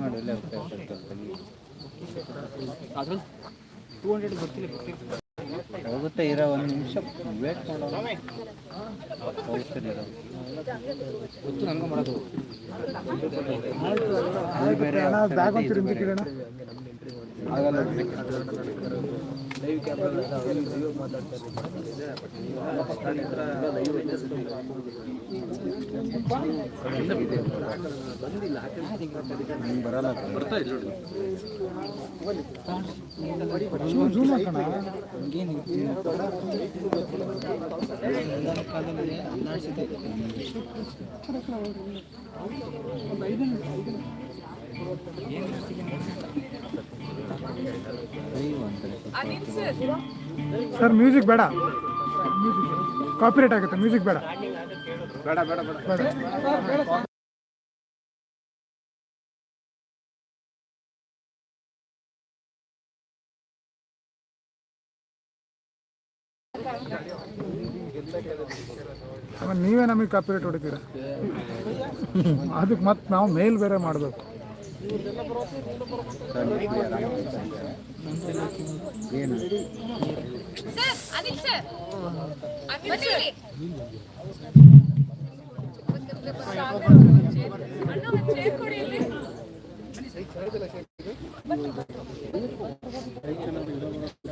ಮಾಡಿಲ್ಲ ಅದ್ರಲ್ಲಿ two hundred ಬರ್ತಿಲ್ಲ ಬರ್ತಿಲ್ಲ ಹೋಗುತ್ತೆ ಇರೋ ಒಂದು ನಿಮಿಷ ವೇಟ್ ಮಾಡೋಣ. ಹೋಗ್ತೀನಿ ಇರೋ. ಗೊತ್ತು ಮಾಡೋದು. ಬೇರೆ ಬ್ಯಾಗ್ ಇಡೋಣ ಆಗಲ್ಲ ಲೈವ್ ಕ್ಯಾಮ್ರಾ ನಂಗೆ ಬರಲ್ಲ ಬರ್ತಾ ಹಾಕೋಣ ಸರ್ ಮ್ಯೂಸಿಕ್ ಬೇಡ. ಕಾಪಿರೇಟ್ ಆಗುತ್ತೆ ಮ್ಯೂಸಿಕ್ ಬೇಡ. ಬೇಡ ಬೇಡ ಬೇಡ. ಬೇಡ. ನೀವೇ ನಮಗೆ ಕಾಪಿರೇಟ್ ಹೊಡಿತೀರ? ಅದಕ್ಕೆ ಮತ್ತೆ ನಾವು ಮೇಲ್ ಬೇರೆ ಮಾಡಬೇಕು.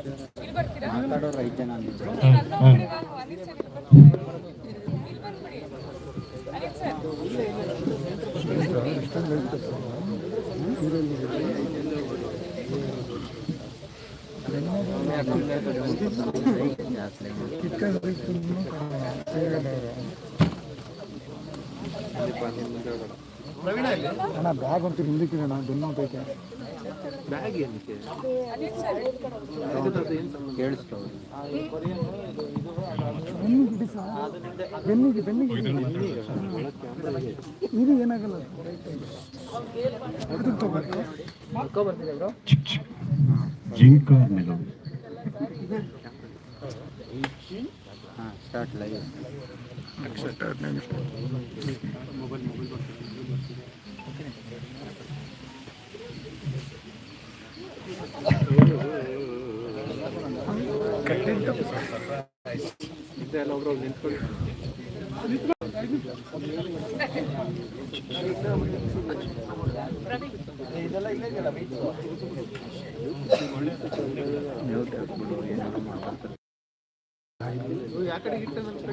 ಮಾತಾಡೋರು ಐದು ಜನ ಅಂದಿದ್ರು ಕರ್ಕೊಂಡ್ ಹೋಗ್ಬಿಡಿ ನಾನು ಅನಿಲ್ ಸರ್ ಇಲ್ಲಿ ಬರ್ತಾರೆ. ಇಲ್ಲಿ ಬಂದ್ಬಿಡಿ ಅನಿಲ್ ಸರ್ ಅಣ್ಣ ಬ್ಯಾಗ್ ಅಂತ ಹಿಂದಕ್ಕೆ ಅಣ್ಣ ಬ್ಯಾಗ್ ಬೆನ್ನಿಗೆ ಬೆನ್ನಿಗೆ ಇದು ಏನಾಗಲ್ಲ? ಜಿಂಕ ಮೆಲೋಡಿ ಹಾಂ ಸ್ಟಾರ್ಟ್ ಲೈವ್ ಇದೆಲ್ಲ ಒಬ್ರು ನಿಂತ್ಕೊಳ್ಳಿ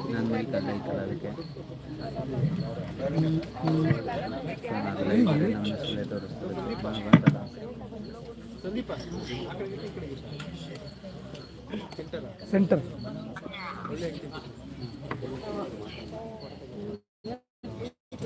ನನ್ನ ಮೈಕಲ್ಲ ಐತಲ್ಲ ಅದಕ್ಕೆ ಸೆಂಟರ್ ರೆಡಿ ಸ್ಟಾರ್ಟ್ ಯಾರು ಸ್ಟಾರ್ಟ್ ಮಾಡ್ತಾರೆ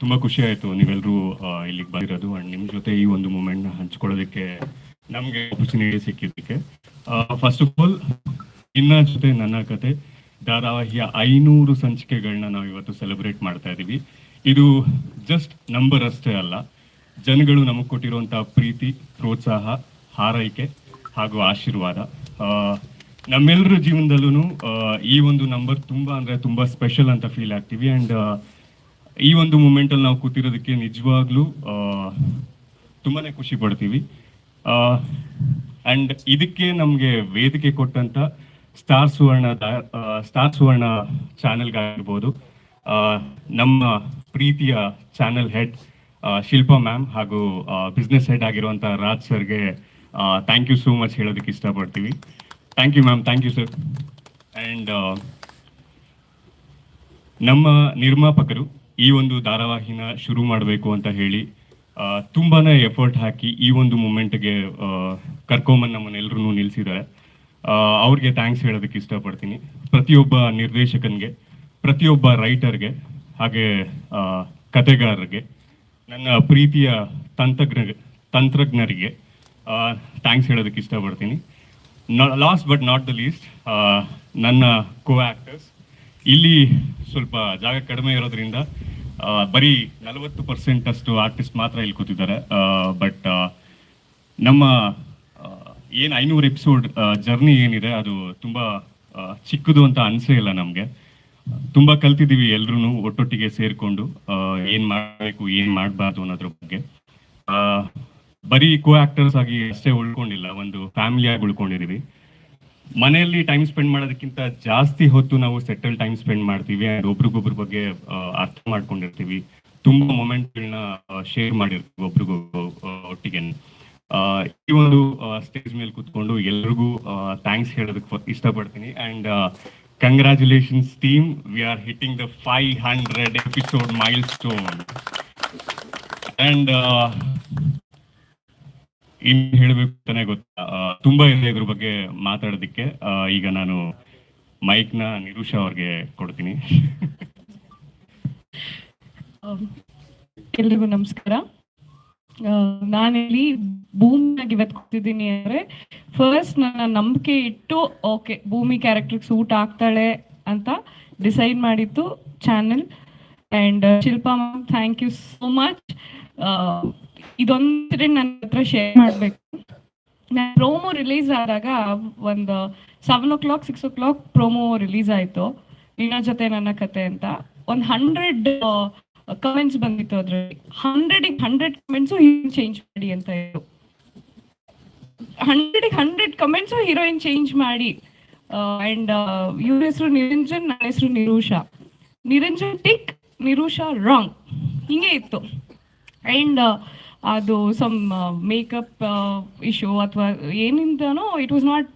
ತುಂಬಾ ಖುಷಿ ಆಯ್ತು ನೀವೆಲ್ಲರೂ ಇಲ್ಲಿಗೆ ಬಂದಿರೋದು. ಅಂಡ್ ನಿಮ್ ಜೊತೆ ಈ ಒಂದು ಮೂಮೆಂಟ್ನ ಹಂಚ್ಕೊಳ್ಳೋದಕ್ಕೆ ನಮ್ಗೆ ಆಪರ್ಚುನಿಟಿ ಸಿಕ್ಕಿದ್ದಕ್ಕೆ. ಫಸ್ಟ್ ಆಫ್ ಆಲ್ ಇನ್ನ ಜೊತೆ ನನ್ನ ಕತೆ. ಧಾರಾವಾಹಿಯ ಐನೂರು ಸಂಚಿಕೆಗಳನ್ನ ನಾವು ಇವತ್ತು ಸೆಲೆಬ್ರೇಟ್ ಮಾಡ್ತಾ ಇದ್ದೀವಿ ಇದು ಜಸ್ಟ್ ನಂಬರ್ ಅಷ್ಟೇ ಅಲ್ಲ. ಜನಗಳು ನಮಗೆ ಕೊಟ್ಟಿರುವಂತಹ ಪ್ರೀತಿ, ಪ್ರೋತ್ಸಾಹ, ಹಾರೈಕೆ ಹಾಗೂ ಆಶೀರ್ವಾದ. ನಮ್ಮೆಲ್ಲರ ಜೀವನದಲ್ಲೂ ಈ ಒಂದು ನಂಬರ್ ತುಂಬಾ ಅಂದ್ರೆ ತುಂಬಾ ಸ್ಪೆಷಲ್ ಅಂತ ಫೀಲ್ ಆಗ್ತೀವಿ. ಅಂಡ್ ಈ ಒಂದು ಮೂಮೆಂಟ್ ಅಲ್ಲಿ ನಾವು ಕೂತಿರೋದಕ್ಕೆ ನಿಜವಾಗ್ಲೂ ತುಂಬಾ ತುಂಬಾನೇ ಖುಷಿ ಪಡ್ತೀವಿ. ಅಂಡ್ ಇದಕ್ಕೆ ನಮಗೆ ವೇದಿಕೆ ಕೊಟ್ಟಂತ ಸ್ಟಾರ್ ಸುವರ್ಣ ಸ್ಟಾರ್ ಸುವರ್ಣ ಚಾನೆಲ್ಗಾಗಿರ್ಬೋದು ನಮ್ಮ ಪ್ರೀತಿಯ ಚಾನೆಲ್ ಹೆಡ್ ಶಿಲ್ಪಾ ಮ್ಯಾಮ್ ಹಾಗೂ ಬಿಸ್ನೆಸ್ ಹೆಡ್ ಆಗಿರುವಂತ ರಾಜ್ ಸರ್ಗೆ ಥ್ಯಾಂಕ್ ಯು ಸೋ ಮಚ್ ಹೇಳೋದಕ್ಕೆ ಇಷ್ಟಪಡ್ತೀವಿ. Thank you ma'am thank you sir and ನಮ್ಮ ನಿರ್ಮಾಪಕರು ಈ ಒಂದು ಧಾರಾವಾಹಿನ ಶುರು ಮಾಡಬೇಕು ಅಂತ ಹೇಳಿ ತುಂಬಾ ಎಫರ್ಟ್ ಹಾಕಿ ಈ ಒಂದು ಮೂಮೆಂಟ್ಗೆ ಕರ್ಕೊಂಬಂದು ನಮ್ಮನ್ನೆಲ್ಲರೂ ನಿಲ್ಲಿಸಿದ್ದಾರೆ ಅವ್ರಿಗೆ ಥ್ಯಾಂಕ್ಸ್ ಹೇಳೋದಕ್ಕೆ ಇಷ್ಟಪಡ್ತೀನಿ. ಪ್ರತಿಯೊಬ್ಬ ನಿರ್ದೇಶಕನಿಗೆ, ಪ್ರತಿಯೊಬ್ಬ ರೈಟರ್ಗೆ ಹಾಗೆ ಕತೆಗಾರರಿಗೆ ನನ್ನ ಪ್ರೀತಿಯ ತಂತ್ರಜ್ಞ, ತಂತ್ರಜ್ಞರಿಗೆ ಥ್ಯಾಂಕ್ಸ್ ಹೇಳೋದಕ್ಕೆ ಇಷ್ಟಪಡ್ತೀನಿ. Last but not the least ನನ್ನ ಕೋ ಆಕ್ಟರ್ಸ್ ಇಲ್ಲಿ ಸ್ವಲ್ಪ ಜಾಗ ಕಡಿಮೆ ಇರೋದ್ರಿಂದ ಬರೀ ನಲವತ್ತು ಪರ್ಸೆಂಟ್ ಅಷ್ಟು ಆರ್ಟಿಸ್ಟ್ ಮಾತ್ರ ಇಲ್ಲಿ ಕೂತಿದ್ದಾರೆ. ಬಟ್ ನಮ್ಮ ಏನು ಐನೂರು ಎಪಿಸೋಡ್ ಜರ್ನಿ ಏನಿದೆ ಅದು ತುಂಬ ಚಿಕ್ಕದು ಅಂತ ಅನಿಸೇ ಇಲ್ಲ ನಮಗೆ. ತುಂಬ ಕಲ್ತಿದ್ದೀವಿ ಎಲ್ರೂ ಒಟ್ಟೊಟ್ಟಿಗೆ ಸೇರಿಕೊಂಡು ಏನು ಮಾಡಬೇಕು, ಏನು ಮಾಡಬಾರ್ದು ಅನ್ನೋದ್ರ ಬಗ್ಗೆ. ಬರೀ ಕೋ ಆಕ್ಟರ್ಸ್ ಆಗಿ ಅಷ್ಟೇ ಉಳ್ಕೊಂಡಿಲ್ಲ, ಒಂದು ಫ್ಯಾಮಿಲಿಯಾಗಿ ಉಳ್ಕೊಂಡಿದೀವಿ ಮನೆಯಲ್ಲಿ ಟೈಮ್ ಸ್ಪೆಂಡ್ ಮಾಡೋದಕ್ಕಿಂತ ಜಾಸ್ತಿ ಹೊತ್ತು ನಾವು ಸೆಟಲ್ ಟೈಮ್ ಸ್ಪೆಂಡ್ ಮಾಡ್ತೀವಿ ಅಂಡ್ ಒಬ್ರಿಗೊಬ್ರ ಬಗ್ಗೆ ಅರ್ಥ ಮಾಡ್ಕೊಂಡಿರ್ತೀವಿ. ತುಂಬಾ ಮೊಮೆಂಟ್ಗಳನ್ನ ಶೇರ್ ಮಾಡಿರ್ತೀವಿ ಒಬ್ರಿಗೊಬ್ರು ಒಟ್ಟಿಗೆ. ಈ ಒಂದು ಸ್ಟೇಜ್ ಮೇಲೆ ಕೂತ್ಕೊಂಡು ಎಲ್ರಿಗೂ ಥ್ಯಾಂಕ್ಸ್ ಹೇಳೋದಕ್ಕೆ ಇಷ್ಟಪಡ್ತೀನಿ. And congratulations team we are hitting the five hundred episode milestone and ಇನ್ ಹೇಳ್ಬೇಕು ತಾನೇ ಗೊತ್ತಾ? ತುಂಬಾ ಇದೆ ಇದ್ರ ಬಗ್ಗೆ ಮಾತಾಡೋದಿಕ್ಕೆ. ಈಗ ನಾನು ಮೈಕ್ನ ನಿರುಷಾ ಅವ್ರಿಗೆ ಕೊಡ್ತೀನಿ. ಎಲ್ರಿಗೂ ನಮಸ್ಕಾರ. ನಾನಿಲ್ಲಿ ಭೂಮಿಯಾಗಿ ಇವತ್ತು ಅಂದ್ರೆ ಫಸ್ಟ್ ನನ್ನ ನಂಬಿಕೆ ಇಟ್ಟು ಓಕೆ ಭೂಮಿ ಕ್ಯಾರೆಕ್ಟರ್ ಸೂಟ್ ಆಗ್ತಾಳೆ ಅಂತ ಡಿಸೈಡ್ ಮಾಡಿತ್ತು channel. And Shilpa ma'am thank you so much ಇದೊಂದ್ರೆ ನನ್ನ ಹತ್ರ ಶೇರ್ ಮಾಡಬೇಕು. ನಾನು ಪ್ರೋಮೋ ರಿಲೀಸ್ ಆದಾಗ ಒಂದು seven o'clock six o'clock promo release ಆಯಿತು. ನಿನ್ನ ಜೊತೆ ನನ್ನ ಕತೆ ಅಂತ. ಒಂದು ಹಂಡ್ರೆಡ್ ಕಮೆಂಟ್ಸ್ ಬಂದಿತ್ತು ಅದ್ರಲ್ಲಿ. Hundred hundred comments heroine change ಮಾಡಿ ಅಂತ ಇತ್ತು hundred hundred comments heroine change ಮಾಡಿ. ಆ್ಯಂಡ್ ಇವ್ರ ಹೆಸರು ನಿರಂಜನ್ ನನ್ನ ಹೆಸರು ನಿರೂಷಾ. ನಿರಂಜನ್ ಟಿಕ್, ನಿರೂಷಾ ರಾಂಗ್ ಹಿಂಗೆ ಇತ್ತು. ಆ್ಯಂಡ್ ಅದು ಸಮ್ ಮೇಕಪ್ ಇಶ್ಯೂ ಅಥವಾ ಏನಿಂದನೋ ಇಟ್ ವಾಸ್ ನಾಟ್